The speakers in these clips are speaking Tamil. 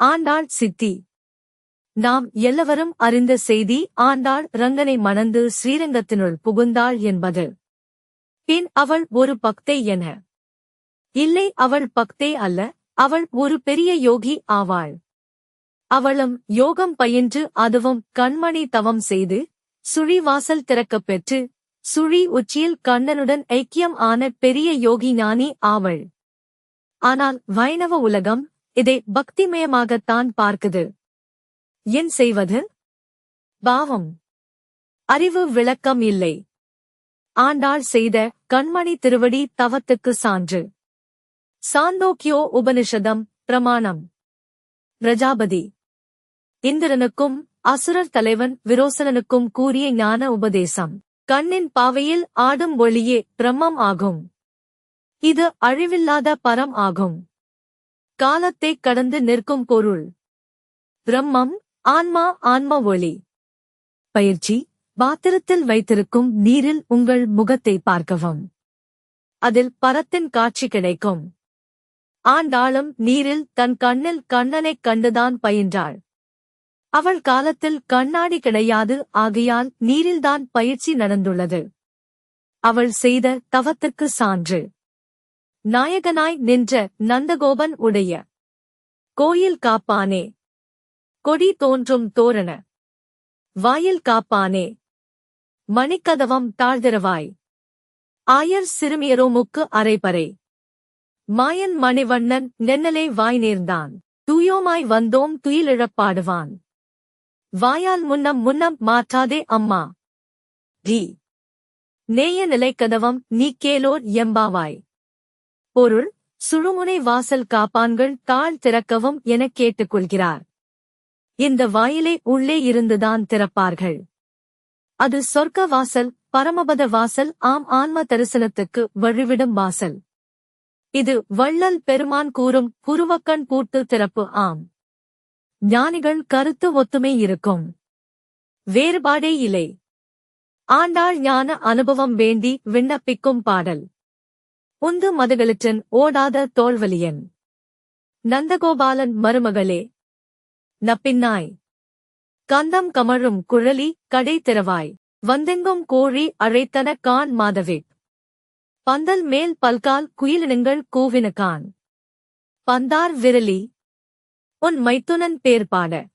ஆண்டாள் சித்தி. நாம் எல்லவரும் அறிந்த செய்தி ஆண்டாள் ரங்கனை மணந்து ஸ்ரீரங்கத்தினுள் புகுந்தாள் என்பது. பின் அவள் ஒரு பக்தை என. இல்லை அவள் பக்தே அல்ல அவள் ஒரு பெரிய யோகி ஆவாள். அவளும் யோகம் பயின்று அதுவும் கண்மணி தவம் செய்து சுழி வாசல் திறக்கப் பெற்று சுழி உச்சியில் கண்ணனுடன் ஐக்கியம் ஆன பெரிய யோகி ஞானி ஆவள். ஆனால் வைணவ உலகம் இதை பக்திமயமாகத்தான் பார்க்குது. என் செய்வது? பாவம். அறிவு விளக்கம் இல்லை. ஆண்டாள் செய்த கண்மணி திருவடி தவத்துக்கு சான்று. சாந்தோக்கியோ உபனிஷதம் பிரமாணம். பிரஜாபதி. இந்திரனுக்கும் அசுரர் தலைவன் விரோசனனுக்கும் கூறிய ஞான உபதேசம். கண்ணின் பாவையில் ஆடும் ஒளியே பிரம்மம் ஆகும். இது அழிவில்லாத பரம் ஆகும். காலத்தை கடந்து நிற்கும் பொருள். பிரம்மம் ஆன்மா ஆன்ம ஒளி. பயிற்சி பாத்திரத்தில் வைத்திருக்கும் நீரில் உங்கள் முகத்தை பார்க்கவும். அதில் பரத்தின் காட்சி கிடைக்கும். ஆண்டாளும் நீரில் தன் கண்ணில் கண்ணனைக் கண்டுதான் பயின்றாள். அவள் காலத்தில் கண்ணாடி கிடையாது ஆகையால் நீரில்தான் பயிற்சி நடந்துள்ளது. அவள் செய்த தவத்துக்கு சான்று. நாயகனாய் நின்ற நந்தகோபன் உடைய கோயில் காப்பானே. கொடி தோன்றும் தோரண. வாயில் காப்பானே. மணிக்கதவம் தாழ்திரவாய் ஆயர் சிறுமியரோமுக்கு அரைபறை. மாயன் மணிவண்ணன் நென்னலே வாய் நேர்ந்தான். தூயோமாய் வந்தோம் துயிலிழப்பாடுவான். வாயால் முன்னம் முன்னம் மாற்றாதே அம்மா. டி நேய நிலைக்கதவம் நீ கேலோர் எம்பாவாய். பொருள் சுழுமுனை வாசல் காப்பான்கள் தாழ் திறக்கவும் எனக் கேட்டுக்கொள்கிறார். இந்த வாயிலை உள்ளே இருந்துதான் திறப்பார்கள். அது சொர்க்க வாசல் பரமபத வாசல் ஆம் ஆன்ம தரிசனத்துக்கு வழிவிடும் வாசல். இது வள்ளல் பெருமான் கூறும் புருவக்கண் பூட்டு திறப்பு ஆம். ஞானிகள் கருத்து ஒத்துமை இருக்கும். வேறுபாடே இல்லை. ஆண்டாள் ஞான அனுபவம் வேண்டி விண்ணப்பிக்கும் பாடல். உந்து மதுகளிற்றன் ஓடாத தோல்வலியன் நந்தகோபாலன் மருமகளே. நப்பின்னாய். கந்தம் கமழும் குழலி கடை திறவாய். வந்தெங்கும் கோழி அழைத்தன கான் மாதவே பந்தல் மேல் பல்கால் குயிலினங்கள் கூவின கான். பந்தார் விரலி. உன் மைத்துனன் பேர் பாட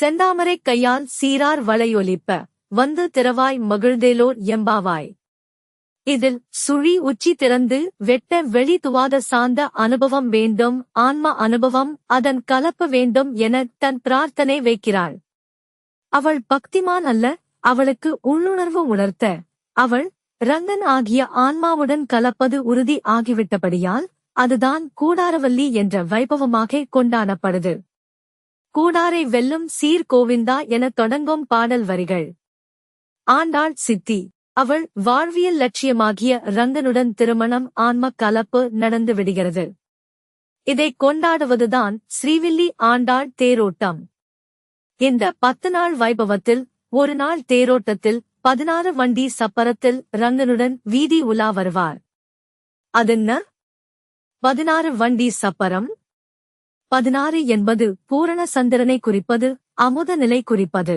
செந்தாமரைக் கையால் சீரார் வளையொலிப்ப. வந்து திறவாய் மகிழ்ந்தேலோர் எம்பாவாய். இதில் சுழி உச்சி திறந்து வெட்ட வெளி துவாத சார்ந்த அனுபவம் வேண்டும் ஆன்ம அனுபவம் அதன் கலப்பு வேண்டும் என தன் பிரார்த்தனை வைக்கிறாள். அவள் பக்திமான் அல்ல அவளுக்கு உள்ளுணர்வு உணர்த்த. அவள் ரங்கன் ஆகிய ஆன்மாவுடன் கலப்பது உறுதி ஆகிவிட்டபடியால் அதுதான் கூடாரவல்லி என்ற வைபவமாக கொண்டாடப்படுது. கூடாரை வெல்லும் சீர் கோவிந்தா என தொடங்கும் பாடல் வரிகள். ஆண்டாள் சித்தி. அவள் வாழ்வியல் லட்சியமாகிய ரங்கனுடன் திருமணம் ஆன்ம கலப்பு நடந்து விடுகிறது. இதை கொண்டாடுவதுதான் ஸ்ரீவில்லி ஆண்டாள் தேரோட்டம். இந்த பத்து நாள் வைபவத்தில் ஒரு நாள் தேரோட்டத்தில் பதினாறு வண்டி சப்பரத்தில் ரங்கனுடன் வீதி உலா வருவார். அதென்ன பதினாறு வண்டி சப்பரம்? பதினாறு என்பது பூரண சந்திரனை குறிப்பது அமுத நிலை குறிப்பது.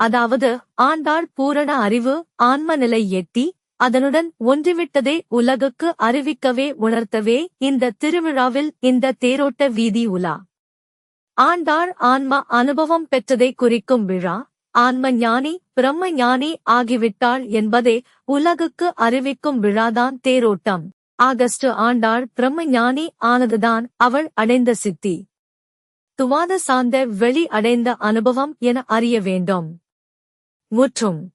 அதாவது ஆண்டாள் பூரண அறிவு ஆன்ம நிலை எட்டி அதனுடன் ஒன்றிவிட்டதை உலகுக்கு அறிவிக்கவே உணர்த்தவே இந்த திருவிழாவில் இந்த தேரோட்ட வீதி உலா. ஆண்டாள் ஆன்ம அனுபவம் பெற்றதை குறிக்கும் விழா. ஆன்ம ஞானி பிரம்ம ஞானி ஆகிவிட்டாள் என்பதை உலகுக்கு அறிவிக்கும் விழாதான் தேரோட்டம். ஆகஸ்ட் ஆண்டாள் பிரம்ம ஞானி ஆனதுதான் அவள் அடைந்த சித்தி. துவாத சார்ந்த வெளி அடைந்த அனுபவம் என அறிய வேண்டும். Mutum.